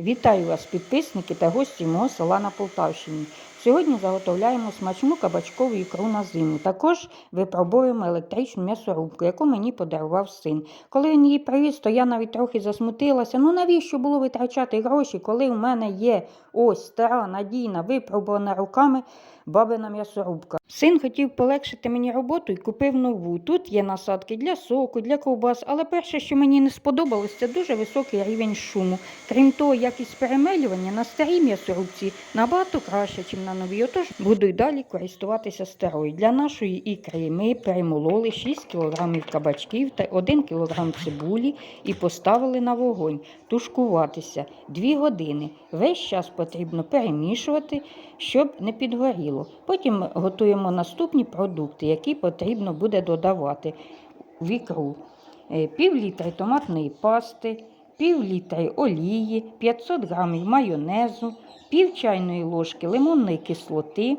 Вітаю вас, підписники та гості мого села на Полтавщині. Сьогодні заготовляємо смачну кабачкову ікру на зиму. Також випробуємо електричну м'ясорубку, яку мені подарував син. Коли він її привіз, то я навіть трохи засмутилася. Ну навіщо було витрачати гроші, коли в мене є ось стара, надійна, випробувана руками бабина м'ясорубка. Син хотів полегшити мені роботу і купив нову. Тут є насадки для соку, для ковбас, але перше, що мені не сподобалось, це дуже високий рівень шуму. Крім того, якість перемелювання на старій м'ясорубці набагато краще, ніж на новій. Отож буду й далі користуватися старою. Для нашої ікри ми перемололи 6 кг кабачків та 1 кг цибулі і поставили на вогонь тушкуватися 2 години. Весь час потрібно перемішувати, щоб не підгоріло. Потім готуємо наступні продукти, які потрібно буде додавати в ікру. Е, Пів літри томатної пасти, пів літри олії, 500 грамів майонезу, пів чайної ложки лимонної кислоти,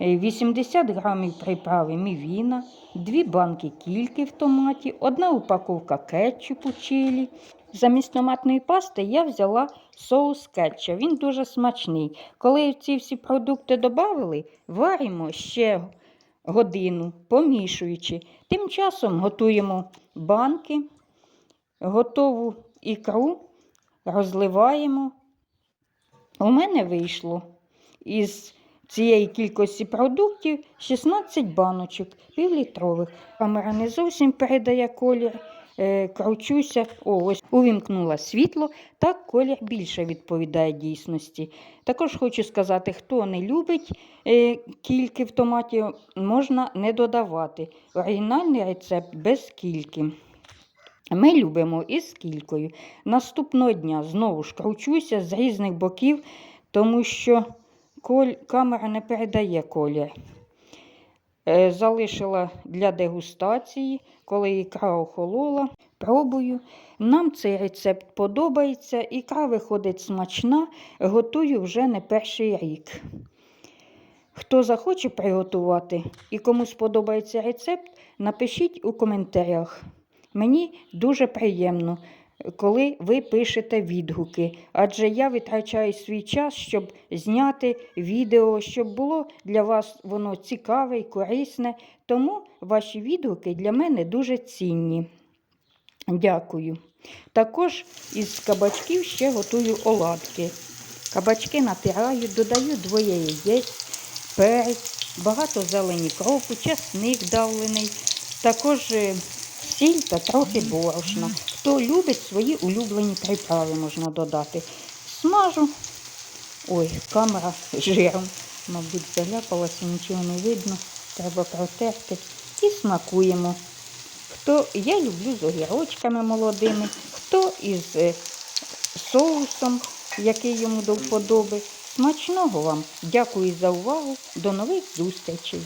е, 80 грамів приправи мівіна, дві банки кільки в томаті, одна упаковка кетчупу чилі. Замість томатної пасти я взяла соус кетча. Він дуже смачний. Коли ці всі продукти додали, варимо ще годину, помішуючи. Тим часом готуємо банки, готову ікру, розливаємо. У мене вийшло із цієї кількості продуктів 16 баночок півлітрових. Камера не зовсім передає колір. Е, кручуся, о, ось увімкнула світло, так колір більше відповідає дійсності. Також хочу сказати, хто не любить е, кільки в томаті, можна не додавати. Оригінальний рецепт без кільки. Ми любимо із кількою. Наступного дня знову ж кручуся з різних боків, тому що коль... камера не передає колір. Е, Залишила для дегустації, коли ікра охолола. Пробую. Нам цей рецепт подобається. Ікра виходить смачна, готую вже не перший рік. Хто захоче приготувати і кому сподобається рецепт, напишіть у коментарях. Мені дуже приємно, коли ви пишете відгуки, адже я витрачаю свій час, щоб зняти відео, щоб було для вас воно цікаве і корисне. Тому ваші відгуки для мене дуже цінні. Дякую. Також із кабачків ще готую оладки. Кабачки натираю, додаю двоє яєць, перець, багато зелені кропу, часник давлений, також е, сіль та трохи борошна. Хто любить свої улюблені приправи, можна додати. Смажу. Ой, камера жиром, мабуть, заляпалася, нічого не видно. Треба протерти. І смакуємо. Хто я люблю з огірочками молодими, хто із е, соусом, який йому до вподоби. Смачного вам! Дякую за увагу. До нових зустрічей!